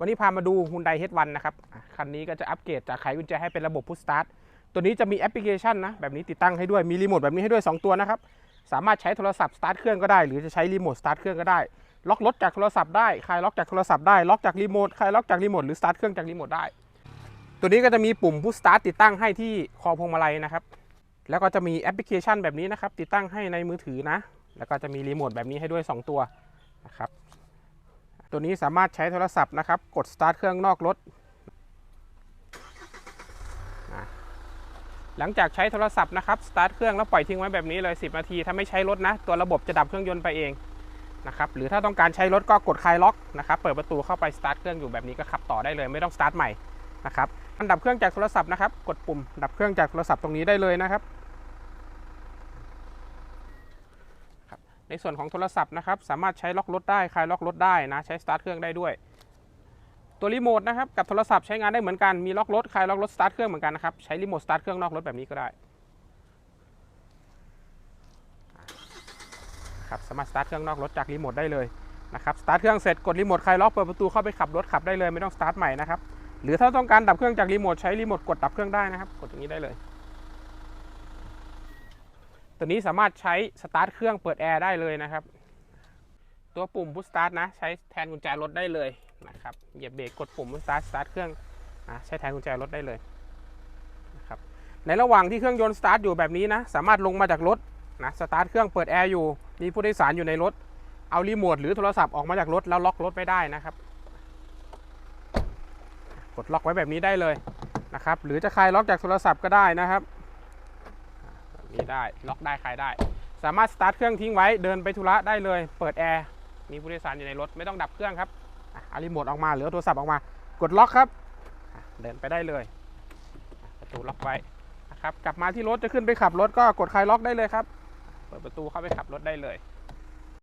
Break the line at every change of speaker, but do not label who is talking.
วันนี้พามาดู Hyundai H1 นะครับ คันนี้ก็จะอัปเกรดจากไขกุญแจให้เป็นระบบพุชสตาร์ทตัวนี้จะมีแอปพลิเคชันนะ แบบนี้ติดตั้งให้ด้วย มีรีโมทแบบนี้ให้ด้วย 2 ตัวนะครับ สามารถใช้โทรศัพท์สตาร์ทเครื่องก็ได้ หรือจะใช้รีโมทสตาร์ทเครื่องก็ได้ ล็อกรถจากโทรศัพท์ได้ คลายล็อกจากโทรศัพท์ได้ ล็อกจากรีโมท คลายล็อกจากรีโมท หรือสตาร์ทเครื่องจากรีโมทได้ ตัวนี้ก็จะมีปุ่มพุชสตาร์ทติดตั้งให้ที่คอพวงมาลัยนะครับ แล้วก็จะมีแอปพลิเคชันแบบนี้นะครับ ติดตั้งให้ในมือถือนะ แล้วก็จะมีรีโมทแบบนี้ให้ด้วย 2 ตัวนะครับ ตัวนี้สามารถใช้โทรศัพท์นะครับ กดสตาร์ทเครื่องนอกรถ หลังจากใช้โทรศัพท์นะครับสตาร์ทเครื่องแล้วปล่อยทิ้งไว้แบบนี้เลย 10 นาที ถ้าไม่ใช้รถนะ ตัวระบบจะดับเครื่องยนต์ไปเองนะครับหรือถ้าต้องการใช้รถก็กดคลายล็อกนะครับเปิดประตูเข้าไปสตาร์ทเครื่องอยู่แบบนี้ก็ขับต่อได้เลยไม่ต้องสตาร์ทใหม่นะครับอันดับเครื่องจากโทรศัพท์นะครับ กดปุ่มดับเครื่องจากโทรศัพท์ตรงนี้ได้เลยนะครับ ในส่วนของโทรศัพท์นะครับสามารถใช้ล็อกรถได้คลายล็อกรถได้นะใช้สตาร์ทเครื่องได้ด้วย ตัวรีโมทนะครับกับโทรศัพท์ใช้งานได้เหมือนกันมีล็อกรถคลายล็อกรถสตาร์ทเครื่องเหมือนกันนะครับใช้รีโมทสตาร์ทเครื่องนอกรถแบบนี้ก็ได้ครับสามารถสตาร์ทเครื่องนอกรถจากรีโมทได้เลยนะครับสตาร์ทเครื่องเสร็จกดรีโมทคลายล็อกเปิดประตูเข้าไปขับรถขับได้เลยไม่ต้องสตาร์ทใหม่นะครับหรือถ้าต้องการดับเครื่องจากรีโมทใช้รีโมทกดดับเครื่องได้นะครับ กดตรงนี้ได้เลย ตัวนี้สามารถใช้สตาร์ทเครื่องเปิดแอร์ได้เลยนะครับ ตัวปุ่มพุชสตาร์ทนะใช้แทนกุญแจรถได้เลยนะครับเหยียบเบรกกดปุ่มพุชสตาร์ทสตาร์ทเครื่องนะใช้แทนกุญแจรถได้เลยนะครับในระหว่างที่เครื่องยนต์สตาร์ทอยู่แบบนี้นะสามารถลงมาจากรถนะสตาร์ทเครื่องเปิดแอร์อยู่มีผู้โดยสารอยู่ในรถ เอารีโมทหรือโทรศัพท์ออกมาจากรถแล้วล็อกรถไม่ได้นะครับ กดล็อกไว้แบบนี้ได้เลยนะครับ หรือจะคลายล็อกจากโทรศัพท์ก็ได้นะครับ นี่ได้ล็อกได้คลายได้ สามารถสตาร์ทเครื่องทิ้งไว้เดินไปธุระได้เลย เปิดแอร์มีผู้โดยสารอยู่ในรถไม่ต้องดับเครื่องครับอะเอารีโมทออกมาหรือโทรศัพท์ออกมา กดล็อกครับเดินไปได้เลย ประตูล็อกไว้นะครับกลับมาที่รถจะขึ้นไปขับรถก็กดคลายล็อกได้เลยครับ เปิดประตูเข้าไปขับรถได้เลย